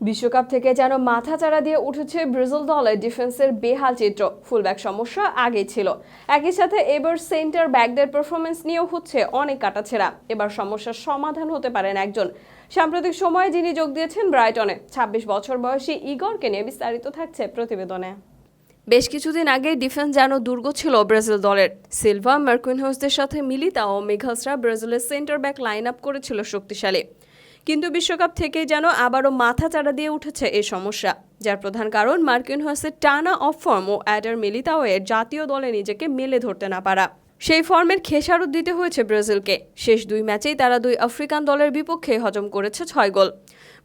বিশ্বকাপ থেকে যেন মাথা চাড়া দিয়ে উঠেছে ব্রাজিল দলের ডিফেন্সের বেহাল চিত্র। ফুলব্যাক সমস্যা আগেই ছিল। একই সাথে এবার সেন্টার ব্যাকদের পারফরমেন্স নিয়েও হচ্ছে অনেক কাটাছেড়া। এবার সমস্যার সমাধান হতে পারেন একজন। সাম্প্রতিক সময়ে যিনি যোগ দিয়েছেন ব্রাইটনে ২৬ বছর বয়সী ইগরকে নিয়ে বিস্তারিত থাকছে প্রতিবেদনে। বেশ কিছুদিন আগে ডিফেন্স যেন দুর্গ ছিল ব্রাজিল দলের। সিলভা মার্কুইনহোসদের সাথে মিলিতা ও মেঘাসরা ব্রাজিলের সেন্টার ব্যাক লাইন আপ করেছিল শক্তিশালী। কিন্তু বিশ্বকাপ থেকেই যেন আবারও মাথা চাড়া দিয়ে উঠেছে এ সমস্যা, যার প্রধান কারণ মার্কিন হাসের টানা অফ ফর্ম ও অ্যাডার মিলিতাওয়ের জাতীয় দলে নিজেকে মেলে ধরতে না পারা। সেই ফর্মের খেসারত দিতে হয়েছে ব্রাজিলকে। শেষ দুই ম্যাচেই তারা দুই আফ্রিকান দলের বিপক্ষে হজম করেছে ছয় গোল।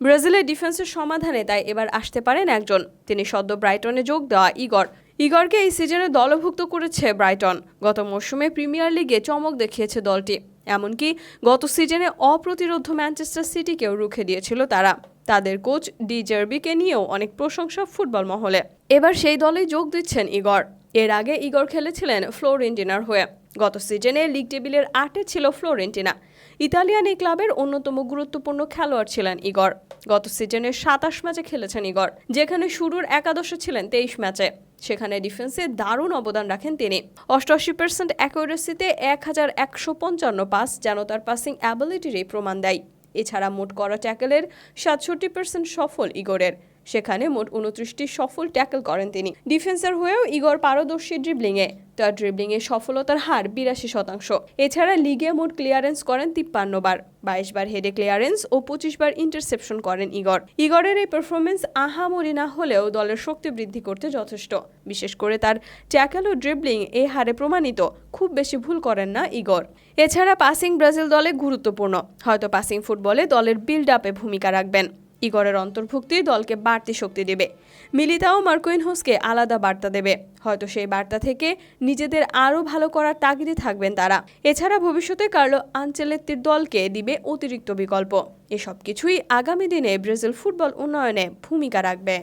ব্রাজিলের ডিফেন্সের সমাধানে তাই এবার আসতে পারেন একজন। তিনি সদ্য ব্রাইটনে যোগ দেওয়া ইগর। ইগরকে এই সিজনে দলভুক্ত করেছে ব্রাইটন। গত মৌসুমে প্রিমিয়ার লিগে চমক দেখিয়েছে দলটি। এমনকি গত সিজনে অপ্রতিরোধ ম্যানচেস্টার সিটিকেও রুখে দিয়েছিল তারা। তাদের কোচ ডি জার্বিকে নিয়েও অনেক প্রশংসা ফুটবল মহলে। এবার সেই দলে যোগ দিচ্ছেন ইগর। এর আগে ইগর খেলেছিলেন ফ্লোরেন্টিনার হয়ে। গত সিজনে লিগ টেবিলের আটে ছিল ফ্লোরেন্টিনা। ইতালিয়ান এই ক্লাবের অন্যতম গুরুত্বপূর্ণ খেলোয়াড় ছিলেন ইগর। গত সিজনে সাতাশ ম্যাচে খেলেছেন ইগর, যেখানে শুরুর একাদশে ছিলেন তেইশ ম্যাচে। সেখানে ডিফেন্সে দারুণ অবদান রাখেন তিনি। অষ্টআশি পার্সেন্ট অ্যাকুরেসিতে এক হাজার একশো পঞ্চান্ন পাস, যেন তার পাসিং অ্যাবিলিটিরই প্রমাণ দেয়। এছাড়া মোট করা ট্যাকেলের সাতষট্টি পার্সেন্ট সফল, ইগরের। সেখানে মোট উনত্রিশটি সফল ট্যাকেল করেন তিনি। ডিফেন্সার হয়েও ইগর পারদর্শী ড্রিবলিংয়ে তার ড্রিবলিংয়ে সফলতার হার বিরাশি শতাংশ। এছাড়া লিগে মোট ক্লিয়ারেন্স করেন তিপ্পান্ন বার বাইশ বার হেডে ক্লিয়ারেন্স ও পঁচিশ বার ইন্টারসেপশন করেন ইগর। ইগরের এই পারফরমেন্স আহামরি না হলেও দলের শক্তি বৃদ্ধি করতে যথেষ্ট। বিশেষ করে তার ট্যাকেল ও ড্রিবলিং এই হারে প্রমাণিত, খুব বেশি ভুল করেন না ইগর। এছাড়া পাসিং ব্রাজিল দলে গুরুত্বপূর্ণ, হয়তো পাসিং ফুটবলে দলের বিল্ড আপে ভূমিকা রাখবেন। ইগরের অন্তর্ভুক্তি দলকে বাড়তি শক্তি দেবে। মিলিতাও মার্কুইনহোসকে আলাদা বার্তা দেবে। হয়তো সেই বার্তা থেকে নিজেদের আরও ভালো করার তাগিদে থাকবেন তারা। এছাড়া ভবিষ্যতে কার্লো আঞ্চেলেত্তির দলকে দিবে অতিরিক্ত বিকল্প। এসব কিছুই আগামী দিনে ব্রাজিল ফুটবল উন্নয়নে ভূমিকা রাখবে।